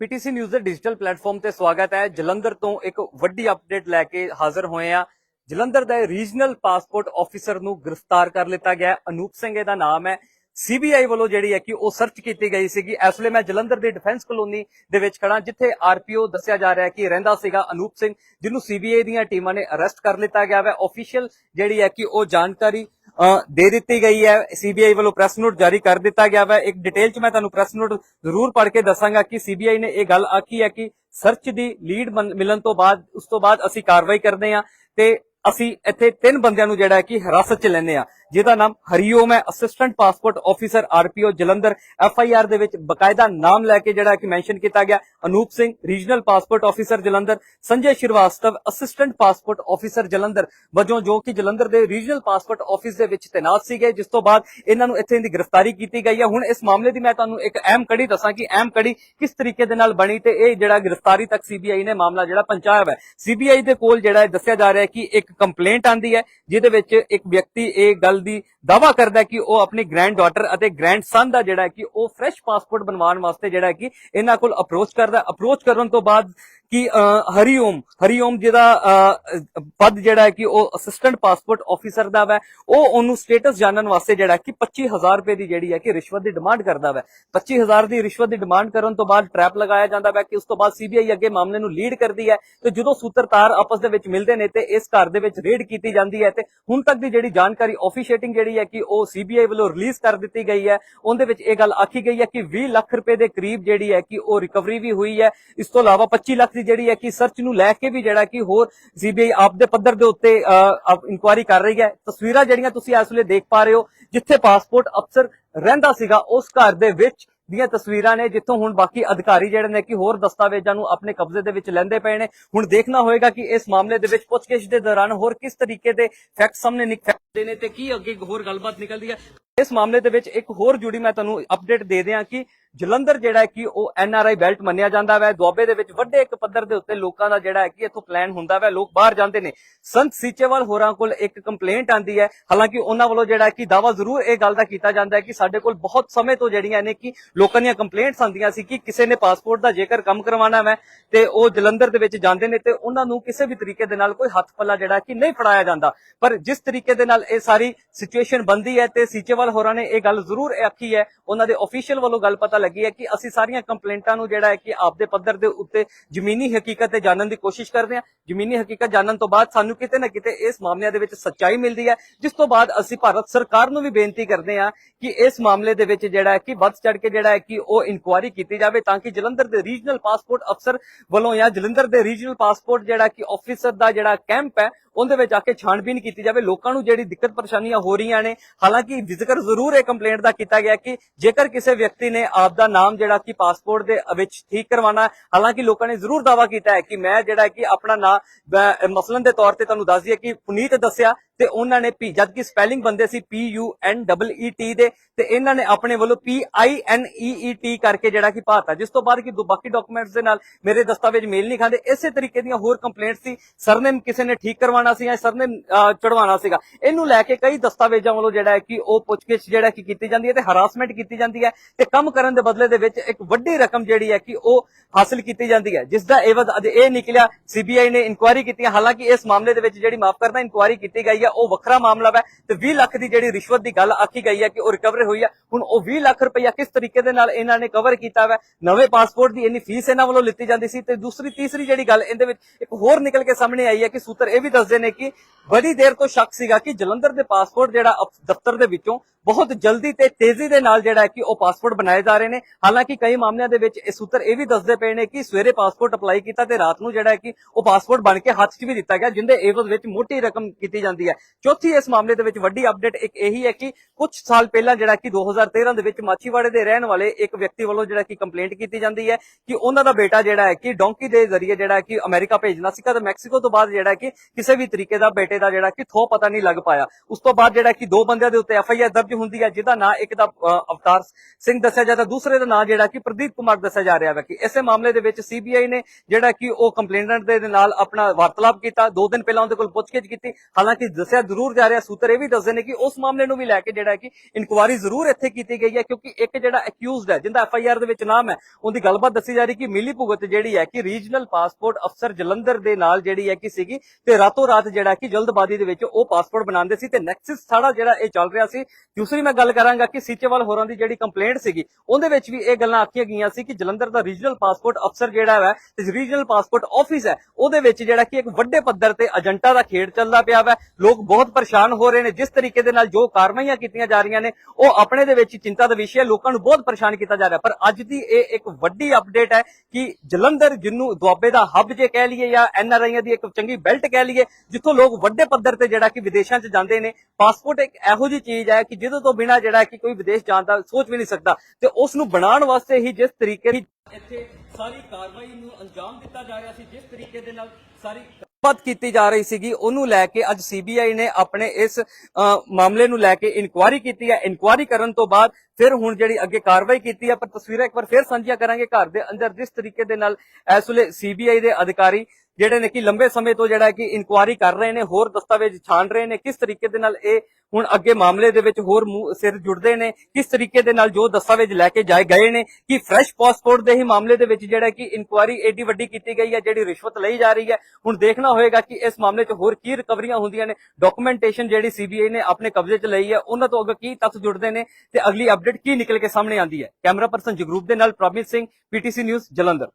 PTC news ਦੇ digital platform ਤੇ ਸਵਾਗਤ ਹੈ। ਜਲੰਧਰ ਤੋਂ ਇੱਕ ਵੱਡੀ ਅਪਡੇਟ ਲੈ ਕੇ ਹਾਜ਼ਰ ਹੋਏ ਆ ਜਲੰਧਰ ਦੇ ਰੀਜਨਲ ਪਾਸਪੋਰਟ ਆਫੀਸਰ ਨੂੰ ਗ੍ਰਿਫਤਾਰ ਕਰ ਲਿੱਤਾ ਗਿਆ ਅਨੂਪ ਸਿੰਘ ਇਹਦਾ ਨਾਮ ਹੈ। ਸੀਬੀਆਈ ਵੱਲੋਂ ਜਿਹੜੀ ਹੈ ਕਿ ਉਹ ਸਰਚ ਕੀਤੀ ਗਈ ਸੀਗੀ। ਇਸ ਵੇਲੇ ਮੈਂ ਜਲੰਧਰ ਦੀ ਡਿਫੈਂਸ ਕਲੋਨੀ ਦੇ ਵਿੱਚ ਖੜਾ ਜਿੱਥੇ ਆਰਪੀਓ ਦੱਸਿਆ ਜਾ ਰਿਹਾ ਹੈ ਕਿ ਰਹਿੰਦਾ ਸੀਗਾ ਅਨੂਪ ਸਿੰਘ, ਜਿਹਨੂੰ ਸੀਬੀਆਈ ਦੀਆਂ ਟੀਮਾਂ ਨੇ ਅਰੈਸਟ ਕਰ ਲਿੱਤਾ ਗਿਆ ਹੈ ਆਫੀਸ਼ੀਅਲ ਜਿਹੜੀ ਹੈ ਕਿ ਉਹ ਜਾਣਕਾਰੀ ਦੇ ਦਿੱਤੀ ਗਈ ਹੈ। ਸੀਬੀਆਈ ਵੱਲੋਂ ਪ੍ਰੈਸ ਨੋਟ ਜਾਰੀ ਕਰ ਦਿੱਤਾ ਗਿਆ ਹੈ ਇੱਕ ਡਿਟੇਲ ਚ ਮੈਂ ਤੁਹਾਨੂੰ ਪ੍ਰੈਸ ਨੋਟ ਜ਼ਰੂਰ ਪੜ੍ਹ ਕੇ ਦੱਸਾਂਗਾ ਕਿ ਸੀਬੀਆਈ ਨੇ ਇਹ ਗੱਲ ਆਖੀ ਹੈ ਕਿ ਸਰਚ ਦੀ ਲੀਡ ਮਿਲਣ ਤੋਂ ਬਾਅਦ, ਉਸ ਤੋਂ ਬਾਅਦ ਅਸੀਂ ਕਾਰਵਾਈ ਕਰਦੇ ਹਾਂ ਤੇ ਅਸੀਂ ਇੱਥੇ ਤਿੰਨ ਬੰਦਿਆਂ ਨੂੰ ਜਿਹੜਾ ਕਿ ਹਿਰਾਸਤ 'ਚ ਲੈਂਦੇ ਆ ਜਿਹਦਾ ਨਾਮ ਹਰੀਓਮ ਹੈ assistant passport officer RPO Jalandhar. F I R ਦੇ ਵਿੱਚ ਬਕਾਇਦਾ ਨਾਮ ਲੈ ਕੇ ਜਿਹੜਾ ਕਿ ਮੈਂਸ਼ਨ ਕੀਤਾ ਗਿਆ। Anoop Singh regional passport officer Jalandhar. Sanjay Srivastava assistant passport officer Jalandhar. ਵਜੋਂ ਜੋ ਕਿ ਜਲੰਧਰ ਦੇ ਰੀਜਨਲ ਪਾਸਪੋਰਟ ਆਫਿਸ ਦੇ ਵਿੱਚ ਤੈਨਾਤ ਸੀਗੇ, ਜਿਸ ਤੋਂ ਬਾਅਦ ਇਹਨਾਂ ਨੂੰ ਇੱਥੇ ਦੀ ਗ੍ਰਿਫਤਾਰੀ ਕੀਤੀ ਗਈ ਹੈ। ਹੁਣ ਇਸ ਮਾਮਲੇ ਦੀ ਮੈਂ ਤੁਹਾਨੂੰ ਇੱਕ ਅਹਿਮ ਕੜੀ ਦੱਸਾਂ ਕਿ ਅਹਿਮ ਕੜੀ ਕਿਸ ਤਰੀਕੇ ਦੇ ਨਾਲ ਬਣੀ ਤੇ ਇਹ ਜਿਹੜਾ ਗ੍ਰਿਫਤਾਰੀ ਤੱਕ ਸੀਬੀਆਈ ਨੇ ਮਾਮਲਾ ਜਿਹੜਾ ਪਹੁੰਚਾਇਆ ਹੋਇਆ ਹੈ ਸੀਬੀਆਈ ਦੇ ਕੋਲ ਜਿਹੜਾ ਦੱਸਿਆ ਜਾ ਰਿਹਾ ਹੈ ਕਿ ਇੱਕ ਕੰਪਲੇਂਟ ਆਂਦੀ ਹੈ, ਜਿਹਦੇ ਵਿੱਚ ਇੱਕ ਵਿਅਕਤੀ ਇਹ ਗੱਲ ਦੀ ਦਾਵਾ ਕਰਦਾ ਕਿ ਉਹ ਆਪਣੀ ਗ੍ਰੈਂਡ ਡਾਟਰ ਅਤੇ ਗ੍ਰੈਂਡ ਸਨ ਦਾ ਜਿਹੜਾ ਕਿ ਉਹ ਫਰੈਸ਼ ਪਾਸਪੋਰਟ ਬਣਵਾਉਣ ਵਾਸਤੇ ਜਿਹੜਾ ਹੈ ਕਿ ਇਹਨਾਂ ਕੋਲ ਅਪਰੋਚ ਕਰਦਾ ਅਪਰੋਚ ਕਰਨ ਤੋਂ ਬਾਅਦ ਕਿ ਅਹ, ਹਰੀ ਓਮ ਜਿਹਦਾ ਪਦ ਜਿਹੜਾ ਹੈ ਕਿ ਉਹ ਅਸਿਸਟੈਂਟ ਪਾਸਪੋਰਟ ਆਫੀਸਰ ਦਾ ਵਾ ਉਹ ਉਹਨੂੰ ਸਟੇਟਸ ਜਾਣਨ ਵਾਸਤੇ ਜਿਹੜਾ ਹੈ ਕਿ 25000 ਰੁਪਏ ਦੀ ਜਿਹੜੀ ਹੈ ਕਿ ਰਿਸ਼ਵਤ ਦੀ ਡਿਮਾਂਡ ਕਰਦਾ ਵਾ। 25000 ਦੀ ਰਿਸ਼ਵਤ ਦੀ ਡਿਮਾਂਡ ਕਰਨ ਤੋਂ ਬਾਅਦ ਟ੍ਰੈਪ ਲਗਾਇਆ ਜਾਂਦਾ ਵਾ ਕਿ ਉਸ ਤੋਂ ਬਾਅਦ ਸੀਬੀਆਈ ਅੱਗੇ ਮਾਮਲੇ ਨੂੰ ਲੀਡ ਕਰਦੀ ਹੈ ਤੇ ਜਦੋਂ ਸੂਤਰਤਾਰ ਆਪਸ ਦੇ ਵਿੱਚ ਮਿਲਦੇ ਨੇ ਤੇ ਇਸ ਘਰ ਦੇ ਵਿੱਚ ਰੇਡ ਕੀਤੀ ਜਾਂਦੀ ਹੈ ਤੇ ਹੁਣ ਤੱਕ ਦੀ ਜਿਹੜੀ ਜਾਣਕਾਰੀ ਆਫੀਸ਼ੀਏਟਿੰਗ ਜਿਹੜੀ ਹੈ ਕਿ ਉਹ ਸੀਬੀਆਈ ਵੱਲੋਂ ਰਿਲੀਜ਼ ਕਰ ਦਿੱਤੀ ਗਈ ਹੈ ਉਹਦੇ ਵਿੱਚ ਇਹ ਗੱਲ ਆਖੀ ਗਈ ਹੈ ਕਿ 20 ਲੱਖ ਰੁਪਏ ਦੇ ਕਰੀਬ ਜਿਹੜੀ ਹੈ ਕਿ ਉਹ ਰਿਕਵਰੀ ਵੀ ਹੋਈ ਹੈ। ਇਸ ਤੋਂ ਇਲਾਵਾ 25 ਲੱਖ ਦੀ ਜਿਹੜੀ ਹੈ ਕਿ ਸਰਚ ਨੂੰ ਲੈ ਕੇ ਵੀ ਜਿਹੜਾ ਕਿ ਹੋਰ ਸੀਬੀਆਈ ਆਪ ਪੱਧਰ ਦੇ ਉੱਤੇ ਇਨਕੁਆਇਰੀ ਕਰ ਰਹੀ ਹੈ। ਤਸਵੀਰਾਂ ਜਿਹੜੀਆਂ ਤੁਸੀਂ ਇਸ ਵੇਲੇ ਦੇਖ ਪਾ ਰਹੇ ਹੋ, ਜਿੱਥੇ ਪਾਸਪੋਰਟ ਅਫਸਰ ਰਹਿੰਦਾ ਸੀਗਾ, ਉਸ ਘਰ ਦੇ ਵਿੱਚ ਦੀਆਂ ਤਸਵੀਰਾਂ ਨੇ, ਜਿੱਥੋਂ ਹੁਣ ਬਾਕੀ ਅਧਿਕਾਰੀ ਜਿਹੜੇ ਨੇ ਕਿ ਹੋਰ ਦਸਤਾਵੇਜ਼ਾਂ ਨੂੰ ਆਪਣੇ ਕਬਜ਼ੇ ਦੇ ਵਿੱਚ ਲੈਂਦੇ ਪਏ ਨੇ। ਹੁਣ ਦੇਖਣਾ ਹੋਏਗਾ ਕਿ ਇਸ ਮਾਮਲੇ ਦੇ ਵਿੱਚ ਪੁੱਛਗਿੱਛ ਦੇ ਦੌਰਾਨ ਹੋਰ ਕਿਸ ਤਰੀਕੇ ਦੇ ਫੈਕਟ ਸਾਹਮਣੇ ਨਿਕਲ ਨਿਕਲਦੇ ਨੇ ਤੇ ਕੀ ਅੱਗੇ ਹੋਰ ਗੱਲਬਾਤ ਨਿਕਲਦੀ ਹੈ? ਇਸ ਮਾਮਲੇ ਦੇ ਵਿੱਚ ਇੱਕ ਹੋਰ ਜੁੜੀ ਮੈਂ ਤੁਹਾਨੂੰ ਅਪਡੇਟ ਦੇ ਦਿਆਂ ਕਿ ਜਲੰਧਰ ਜਿਹੜਾ ਹੈ ਕਿ ਉਹ ਐਨ ਆਰ ਆਈ ਬੈਲਟ ਮੰਨਿਆ ਜਾਂਦਾ ਹੈ ਦੁਆਬੇ ਦੇ ਵਿੱਚ ਵੱਡੇ ਇੱਕ ਪੱਧਰ ਦੇ ਉੱਤੇ ਲੋਕਾਂ ਦਾ ਜਿਹੜਾ ਹੈ ਕਿ ਇੱਥੋਂ ਪਲਾਨ ਹੁੰਦਾ ਹੈ ਲੋਕ ਬਾਹਰ ਜਾਂਦੇ ਨੇ। ਸੰਤ ਸੀਚੇਵਾਲ ਹੋਰਾਂ ਕੋਲ ਇੱਕ ਕੰਪਲੇਂਟ ਆਂਦੀ ਹੈ। ਹਾਲਾਂਕਿ ਉਹਨਾਂ ਵੱਲੋਂ ਜਿਹੜਾ ਕਿ ਦਾਵਾ ਜ਼ਰੂਰ ਇਹ ਗੱਲ ਦਾ ਕੀਤਾ ਜਾਂਦਾ ਹੈ ਕਿ ਸਾਡੇ ਕੋਲ ਬਹੁਤ ਸਮੇਂ ਤੋਂ ਜਿਹੜੀਆਂ ਨੇ ਕਿ ਲੋਕਾਂ ਦੀਆਂ ਕੰਪਲੇਂਟਸ ਆਉਂਦੀਆਂ ਸੀ ਕਿ ਕਿਸੇ ਨੇ ਪਾਸਪੋਰਟ ਦਾ ਜੇਕਰ ਕੰਮ ਕਰਵਾਉਣਾ ਹੈ ਤੇ ਉਹ ਜਲੰਧਰ ਦੇ ਵਿੱਚ ਜਾਂਦੇ ਨੇ ਤੇ ਉਹਨਾਂ ਨੂੰ ਕਿਸੇ ਵੀ ਤਰੀਕੇ ਦੇ ਨਾਲ ਕੋਈ ਹੱਥ ਪੱਲਾ ਜਿਹੜਾ ਕਿ ਨਹੀਂ ਫੜਾਇਆ ਜਾਂਦਾ। ਪਰ ਜਿਸ ਤਰੀਕੇ ਦੇ ਨਾਲ ਇਹ ਸਾਰੀ ਸਿਚੁਏਸ਼ਨ ਬੰਦੀ ਹੈ ਤੇ ਸੀਚੇਵਾਲ ਹੋਰਾਂ ਨੇ ਇਹ ਗੱਲ ਜ਼ਰੂਰ ਆਖੀ ਹੈ। ਉਹਨਾਂ ਦੇ ਅਫੀਸ਼ੀਅਲ ਵੱਲੋਂ ਗੱਲ ਪਤਾ ਲੱਗੀ ਹੈ ਕਿ ਅਸੀਂ ਸਾਰੀਆਂ ਕੰਪਲੇਂਟਾਂ ਨੂੰ ਜਿਹੜਾ ਹੈ ਕਿ ਆਪਦੇ ਪੱਧਰ ਦੇ ਉੱਤੇ ਜ਼ਮੀਨੀ ਹਕੀਕਤ ਤੇ ਜਾਣਨ ਦੀ ਕੋਸ਼ਿਸ਼ ਕਰਦੇ ਹਾਂ। ਜ਼ਮੀਨੀ ਹਕੀਕਤ ਜਾਣਨ ਤੋਂ ਬਾਅਦ ਸਾਨੂੰ ਕਿਤੇ ਨਾ ਕਿਤੇ ਇਸ ਮਾਮਲਿਆਂ ਦੇ ਵਿੱਚ ਸੱਚਾਈ ਮਿਲਦੀ ਹੈ। ਜਿਸ ਤੋਂ ਬਾਅਦ ਅਸੀਂ ਭਾਰਤ ਸਰਕਾਰ ਨੂੰ ਵੀ ਬੇਨਤੀ ਕਰਦੇ ਹਾਂ ਕਿ ਇਸ ਮਾਮਲੇ ਦੇ ਵਿੱਚ ਜਿਹੜਾ ਹੈ ਕਿ ਵੱਧ ਚੜ ਕੇ ਜਿਹੜਾ ਹੈ ਕਿ ਉਹ ਇਨਕੁਆਇਰੀ ਕੀਤੀ ਜਾਵੇ ਤਾਂ ਕਿ ਜਲੰਧਰ ਦੇ ਰੀਜਨਲ ਪਾਸਪੋਰਟ ਅਫਸਰ ਵੱਲੋਂ ਜਾਂ ਜਲੰਧਰ ਦੇ ਰੀਜਨਲ ਪਾਸਪੋਰਟ ਜਿਹੜਾ ਕਿ ਆਫੀਸਰ ਦਾ ਜਿਹੜਾ ਕੈਂਪ ਹੈ, ਉਹਦੇ ਵਿੱਚ ਆ ਕੇ ਛਾਣਬੀਨ ਕੀਤੀ ਜਾਵੇ। ਲੋਕਾਂ ਨੂੰ ਜਿਹੜੀ ਦਿੱਕਤ ਪਰੇਸ਼ਾਨੀਆਂ ਹੋ ਰਹੀਆਂ ਨੇ। ਹਾਲਾਂਕਿ ਜ਼ਿਕਰ ਜ਼ਰੂਰ ਇਹ ਕੰਪਲੇਂਟ ਦਾ ਕੀਤਾ ਗਿਆ ਕਿ ਜੇਕਰ ਕਿਸੇ ਵਿਅਕਤੀ ਨੇ ਆਪ ਦਾ ਨਾਮ ਜਿਹੜਾ ਕਿ ਪਾਸਪੋਰਟ ਦੇ ਵਿੱਚ ਠੀਕ ਕਰਵਾਉਣਾ ਹਾਲਾਂਕਿ ਲੋਕਾਂ ਨੇ ਜ਼ਰੂਰ ਦਾਵਾ ਕੀਤਾ ਹੈ ਕਿ ਮੈਂ ਜਿਹੜਾ ਕਿ ਆਪਣਾ ਨਾਮ ਮਸਲਨ ਦੇ ਤੌਰ ਤੇ ਤੁਹਾਨੂੰ ਦੱਸ ਦਈਏ ਕਿ ਪੁਨੀਤ ਦੱਸਿਆ ਤੇ ਉਹਨਾਂ ਨੇ ਪੀ ਜਦ ਕਿ ਸਪੈਲਿੰਗ ਬੰਦੇ C P U N double E T ਦੇ, ਤੇ ਇਹਨਾਂ ਨੇ ਆਪਣੇ ਵੱਲੋਂ ਪੀ ਆਈ ਐਨ ਈ ਈ ਟੀ ਕਰਕੇ ਜਿਹੜਾ ਕਿ ਪਾਤਾ ਜਿਸ ਤੋਂ ਬਾਅਦ ਕਿ ਦੋ ਬਾਕੀ ਡਾਕੂਮੈਂਟਸ ਦੇ ਨਾਲ ਮੇਰੇ ਦਸਤਾਵੇਜ਼ ਮੇਲ ਨਹੀਂ ਖਾਂਦੇ, ਇਸੇ ਤਰੀਕੇ ਦੀਆਂ ਹੋਰ ਕੰਪਲੇਂਟਸ ਸੀ ਸਰਨੇਮ ਕਿਸੇ ਨੇ ਠੀਕ ਕਰਵਾਉਣਾ ਸੀ ਜਾਂ ਸਰਨੇਮ ਚੜਵਾਉਣਾ ਸੀਗਾ ਇਹਨੂੰ ਲੈ ਕੇ ਕਈ ਦਸਤਾਵੇਜ਼ਾਂ ਵੱਲੋਂ ਜਿਹੜਾ ਹੈ ਕਿ ਉਹ ਪੁੱਛਗਿੱਛ ਜਿਹੜਾ ਕਿ ਕੀਤੀ ਜਾਂਦੀ ਹੈ ਤੇ ਹਰਾਸਮੈਂਟ ਕੀਤੀ ਜਾਂਦੀ ਹੈ ਤੇ ਕੰਮ ਕਰਨ ਦੇ ਬਦਲੇ ਦੇ ਵਿੱਚ ਇੱਕ ਵੱਡੀ ਰਕਮ ਜਿਹੜੀ ਹੈ ਕਿ ਉਹ ਹਾਸਲ ਕੀਤੀ ਜਾਂਦੀ ਹੈ, ਜਿਸ ਦਾ ਐਵਜ਼ ਅੱਜ ਇਹ ਨਿਕਲਿਆ ਸੀਬੀਆਈ ਨੇ ਇਨਕੁਆਇਰੀ ਕੀਤੀ ਹੈ। ਹਾਲਾਂਕਿ ਇਸ ਮਾਮਲੇ ਦੇ ਵਿੱਚ ਜਿਹੜੀ ਮਾਫ ਕਰਦਾ ਇਨਕੁਆਇਰੀ ਕੀਤੀ ਗਈ ਹੈ ਉਹ ਵੱਖਰਾ ਮਾਮਲਾ ਹੈ ਤੇ 20 ਲੱਖ ਦੀ ਜਿਹੜੀ ਰਿਸ਼ਵਤ ਦੀ ਗੱਲ ਆਖੀ ਗਈ ਹੈ ਕਿ ਉਹ ਰਿਕਵਰ ਹੋਈ ਹੈ ਹੁਣ ਉਹ 20 ਲੱਖ ਰੁਪਇਆ ਕਿਸ ਤਰੀਕੇ ਦੇ ਨਾਲ ਇਹਨਾਂ ਨੇ ਕਵਰ ਕੀਤਾ ਹੈ ਨਵੇਂ ਪਾਸਪੋਰਟ ਦੀ ਇੰਨੀ ਫੀਸ ਇਹਨਾਂ ਵੱਲੋਂ ਲਿੱਤੀ ਜਾਂਦੀ ਸੀ। ਤੇ ਦੂਸਰੀ, ਤੀਸਰੀ ਜਿਹੜੀ ਗੱਲ ਇਹਦੇ ਵਿੱਚ ਇੱਕ ਹੋਰ ਨਿਕਲ ਕੇ ਸਾਹਮਣੇ ਆਈ ਹੈ ਕਿ ਸੂਤਰ ਇਹ ਵੀ ਦੱਸਦੇ ਨੇ ਕਿ ਬੜੀ ਦੇਰ ਤੋਂ ਸ਼ੱਕ ਸੀਗਾ ਕਿ ਜਲੰਧਰ ਦੇ ਪਾਸਪੋਰਟ ਜਿਹੜਾ ਦਫ਼ਤਰ ਦੇ ਵਿੱਚੋਂ ਬਹੁਤ ਜਲਦੀ ਤੇ ਤੇਜ਼ੀ ਦੇ ਨਾਲ ਜਿਹੜਾ ਹੈ ਕਿ ਉਹ ਪਾਸਪੋਰਟ ਬਣਾਏ ਜਾ ਰਹੇ ਨੇ। ਹਾਲਾਂਕਿ ਕਈ ਮਾਮਲਿਆਂ ਦੇ ਵਿੱਚ ਇਹ ਸੂਤਰ ਇਹ ਵੀ ਦੱਸਦੇ ਪਏ ਨੇ ਕਿ ਸਵੇਰੇ ਪਾਸਪੋਰਟ ਅਪਲਾਈ ਕੀਤਾ ਤੇ ਰਾਤ ਨੂੰ ਜਿਹੜਾ ਹੈ ਕਿ ਉਹ ਪਾਸਪੋਰਟ ਬਣ ਕੇ ਹੱਥ 'ਚ ਵੀ ਦਿੱਤਾ ਗਿਆ, ਜਿੰਦੇ ਏਵਜ਼ ਵਿੱਚ ਮੋਟੀ ਰਕਮ ਕੀਤੀ ਜਾਂਦੀ ਹੈ ਚੌਥੀ ਇਸ ਮਾਮਲੇ ਦੇ ਵਿੱਚ ਵੱਡੀ ਅਪਡੇਟ ਇੱਕ ਇਹੀ ਹੈ ਕਿ ਕੁਝ ਸਾਲ ਪਹਿਲਾਂ ਜਿਹੜਾ ਕਿ 2013 ਦੇ ਵਿੱਚ ਮਾਚੀਵਾੜੇ ਦੇ ਰਹਿਣ ਵਾਲੇ ਇੱਕ ਵਿਅਕਤੀ ਵੱਲੋਂ ਜਿਹੜਾ ਕਿ ਕੰਪਲੇਂਟ ਕੀਤੀ ਜਾਂਦੀ ਹੈ ਕਿ ਉਹਨਾਂ ਦਾ ਬੇਟਾ ਜਿਹੜਾ ਹੈ ਕਿ ਡੋਂਕੀ ਦੇ ਜ਼ਰੀਏ ਜਿਹੜਾ ਕਿ ਅਮਰੀਕਾ ਭੇਜਣਾ ਸੀਗਾ ਤੇ ਮੈਕਸੀਕੋ ਤੋਂ ਬਾਅਦ ਜਿਹੜਾ ਕਿ ਕਿਸੇ ਵੀ ਤਰੀਕੇ ਦਾ ਬੇਟੇ ਦਾ ਜਿਹੜਾ ਕਿ ਥੋ ਪਤਾ ਨਹੀਂ ਲੱਗ ਪਾਇਆ। ਉਸ ਤੋਂ ਬਾਅਦ ਜਿਹੜਾ ਕਿ ਦੋ ਬੰਦਿਆਂ ਦੇ ਉੱਤੇ ਐਫ ਆਈ ਆਰ ਦਰਜ ਹੁੰਦੀ ਹੈ, ਜਿਹਦਾ ਨਾਂ ਇੱਕ ਦਾ ਅਵਤਾਰ ਸਿੰਘ ਦੱਸਿਆ ਜਾਂਦਾ, ਦੂਸਰੇ ਦਾ ਨਾਂ ਜਿਹੜਾ ਕਿ ਪ੍ਰਦੀਪ ਕੁਮਾਰ ਦੱਸਿਆ ਜਾ ਰਿਹਾ ਹੈ ਕਿ ਇਸੇ ਮਾਮਲੇ ਦੇ ਵਿੱਚ ਸੀਬੀਆਈ ਨੇ ਜਿਹੜਾ ਕਿ ਉਹ ਕੰਪਲੇਨੈਂਟ ਦੇ ਨਾਲ ਆਪਣਾ ਵਾਰਤਾਲਾਪ ਕੀਤਾ, ਦੋ ਦਿਨ ਪਹਿਲਾਂ ਉਹਦੇ ਕੋਲ ਪੁੱਛਗਿੱਛ ਕੀਤੀ, ਹਾਲਾਂਕਿ ਦੱਸਿਆ, ਜ਼ਰੂਰ ਜਾ ਰਿਹਾ ਸੂਤਰ, ਇਹ ਵੀ ਦੱਸਦੇ ਨੇ ਕਿ ਉਸ ਮਾਮਲੇ ਨੂੰ ਵੀ ਲੈ ਕੇ ਜਿਹੜਾ ਕਿ ਇਨਕੁਆਰੀ ਜ਼ਰੂਰ ਇੱਥੇ ਕੀਤੀ ਗਈ ਹੈ, ਕਿਉਂਕਿ ਇੱਕ ਜਿਹੜਾ ਅਕਿਊਜ਼ਡ ਹੈ, ਜਿੰਦਾ ਐਫ ਆਈ ਆਰ ਦੇ ਵਿੱਚ ਨਾਮ ਹੈ, ਉਹਦੀ ਗੱਲਬਾਤ ਦੱਸੀ ਜਾ ਰਹੀ ਕਿ ਮਿਲੀ ਭੁਗਤ ਜਿਹੜੀ ਹੈ ਕਿ ਰੀਜਨਲ ਪਾਸਪੋਰਟ ਅਫਸਰ ਜਲੰਧਰ ਦੇ ਨਾਲ ਜਿਹੜੀ ਹੈ ਕਿ ਸੀਗੀ ਤੇ ਰਾਤੋਂ ਰਾਤ ਜਿਹੜਾ ਕਿ ਜਲਦਬਾਜ਼ੀ ਦੇ ਵਿੱਚ ਉਹ ਪਾਸਪੋਰਟ ਬਣਾਉਂਦੇ ਸੀ ਤੇ ਨੈਕਸਸ ਸਾਡਾ ਜਿਹੜਾ ਇਹ ਚੱਲ ਰਿਹਾ ਸੀ। ਦੂਸਰੀ ਮੈਂ ਗੱਲ ਕਰਾਂਗਾ ਕਿ ਸੀਚੇਵਾਲ ਹੋਰਾਂ ਦੀ ਜਿਹੜੀ ਕੰਪਲੇਂਟ ਸੀਗੀ, ਉਹਦੇ ਵਿੱਚ ਵੀ ਇਹ ਗੱਲਾਂ ਆਖੀਆਂ ਗਈਆਂ ਸੀ ਕਿ ਜਲੰਧਰ ਦਾ ਰੀਜਨਲ ਪਾਸਪੋਰਟ ਅਫਸਰ ਜਿਹੜਾ ਹੈ ਤੇ ਰੀਜਨਲ ਪਾਸਪੋਰਟ ਆਫਿਸ ਹੈ, ਉਹਦੇ ਵਿੱਚ ਜਿਹੜਾ ਕਿ ਇੱਕ ਵੱਡੇ ਪੱਧਰ ਤੇ ਏਜੰਟਾਂ ਦਾ ਖੇਡ ਚੱਲਦਾ ਪਿਆ ਵਾ, ਲੋਕ ਬਹੁਤ ਪਰੇਸ਼ਾਨ ਹੋ ਰਹੇ ਨੇ। ਜਿਸ ਤਰੀਕੇ ਦੇ ਨਾਲ ਜੋ ਕਾਰਵਾਈਆਂ ਕੀਤੀਆਂ ਜਾ ਰਹੀਆਂ ਨੇ, ਉਹ ਆਪਣੇ ਦੇ ਵਿੱਚ ਚਿੰਤਾ ਦਾ ਵਿਸ਼ਾ ਹੈ। ਲੋਕਾਂ ਨੂੰ ਬਹੁਤ ਪਰੇਸ਼ਾਨ ਕੀਤਾ ਜਾ ਰਿਹਾ। ਪਰ ਅੱਜ ਦੀ ਇਹ ਇੱਕ ਵੱਡੀ ਅਪਡੇਟ ਹੈ ਕਿ ਜਲੰਧਰ ਜਿਹਨੂੰ ਦੁਆਬੇ ਦਾ ਹੱਬ ਜੇ ਕਹਿ ਲਈਏ ਜਾਂ ਐਨ ਦੀ ਇੱਕ ਚੰਗੀ ਬੈਲਟ ਕਹਿ ਲਈਏ, ਜਿੱਥੋਂ ਲੋਕ ਵੱਡੇ ਪੱਧਰ ਤੇ ਜਿਹੜਾ ਕਿ ਵਿਦੇਸ਼ਾਂ 'ਚ ਜਾਂਦੇ ਨੇ ਪਾਸਪੋਰਟ ਇੱਕ ਇਹੋ ਜਿਹੀ ਚੀਜ਼ ਹੈ ਕਿ ਜਿਹਦੇ ਤੋਂ ਬਿਨਾ ਜਿਹੜਾ ਕਿ ਕੋਈ ਵਿਦੇਸ਼ ਜਾਣ ਦਾ ਸੋਚ ਵੀ ਨਹੀਂ ਸਕਦਾ। ਤੇ ਉਸ ਨੂੰ ਬਣਾਉਣ ਵਾਸਤੇ ਹੀ ਜਿਸ ਤਰੀਕੇ ਦੀ ਇੱਥੇ ਸਾਰੀ ਕਾਰਵਾਈ ਨੂੰ ਅੰਜਾਮ ਦਿੱਤਾ ਜਾ ਰਿਹਾ ਸੀ, ਜਿਸ ਤਰੀਕੇ ਦੇ ਨਾਲ ਸਾਰੀ ਗੱਲਬਾਤ ਕੀਤੀ ਜਾ ਰਹੀ ਸੀਗੀ ਉਹਨੂੰ ਲੈ ਕੇ ਅੱਜ ਸੀਬੀਆਈ ਨੇ ਆਪਣੇ ਇਸ ਅ, ਮਾਮਲੇ ਨੂੰ ਲੈ ਕੇ ਇਨਕੁਆਇਰੀ ਕੀਤੀ ਹੈ। ਇਨਕੁਆਇਰੀ ਕਰਨ ਤੋਂ ਬਾਅਦ ਫਿਰ ਹੁਣ ਜਿਹੜੀ ਅੱਗੇ ਕਾਰਵਾਈ ਕੀਤੀ ਹੈ ਪਰ ਤਸਵੀਰਾਂ ਇੱਕ ਵਾਰ ਫਿਰ ਸਾਂਝੀਆਂ ਕਰਾਂਗੇ ਘਰ ਦੇ ਅੰਦਰ ਜਿਸ ਤਰੀਕੇ ਦੇ ਨਾਲ ਇਸ ਵੇਲੇ ਸੀਬੀਆਈ ਦੇ ਅਧਿਕਾਰੀ ਜਿਹੜੇ ਨੇ ਕਿ ਲੰਬੇ ਸਮੇਂ ਤੋਂ ਜਿਹੜਾ ਕਿ ਇਨਕੁਆਇਰੀ ਕਰ ਰਹੇ ਨੇ, ਹੋਰ ਦਸਤਾਵੇਜ਼ ਛਾਣ ਰਹੇ ਨੇ, ਕਿਸ ਤਰੀਕੇ ਦੇ ਨਾਲ ਇਹ ਹੁਣ ਅੱਗੇ ਮਾਮਲੇ ਦੇ ਵਿੱਚ ਹੋਰ ਮੂੰਹ- ਸਿਰ ਜੁੜਦੇ ਨੇ, ਕਿਸ ਤਰੀਕੇ ਦੇ ਨਾਲ ਜੋ ਦਸਤਾਵੇਜ਼ ਲੈ ਕੇ ਜਾਏ ਗਏ ਨੇ, ਕਿ ਫਰੈਸ਼ ਪਾਸਪੋਰਟ ਦੇ ਹੀ ਮਾਮਲੇ ਦੇ ਵਿੱਚ ਜਿਹੜਾ ਕਿ ਇਨਕੁਆਇਰੀ ਏਡੀ ਵੱਡੀ ਕੀਤੀ ਗਈ ਹੈ, ਜਿਹੜੀ ਰਿਸ਼ਵਤ ਲਈ ਜਾ ਰਹੀ ਹੈ। ਹੁਣ ਦੇਖਣਾ ਹੋਏਗਾ ਕਿ ਇਸ ਮਾਮਲੇ 'ਚ ਹੋਰ ਕੀ ਰਿਕਵਰੀਆਂ ਹੁੰਦੀਆਂ ਨੇ ਡਾਕੂਮੈਂਟੇਸ਼ਨ ਜਿਹੜੀ ਸੀਬੀਆਈ ਨੇ ਆਪਣੇ ਕਬਜ਼ੇ 'ਚ ਲਈ ਹੈ, ਉਹਨਾਂ ਤੋਂ ਅੱਗੇ ਕੀ ਤੱਥ ਜੁੜਦੇ ਨੇ ਤੇ ਅਗਲੀ ਅਪਡੇਟ ਕੀ ਨਿਕਲ ਕੇ ਸਾਹਮਣੇ ਆਉਂਦੀ ਹੈ। ਕੈਮਰਾ ਪਰਸਨ ਜਗਰੂਪ ਦੇ ਨਾਲ ਪ੍ਰੋਮਿਤ ਸਿੰਘ ਪੀਟੀਸੀ ਨਿਊਜ਼ ਜਲੰਧਰ।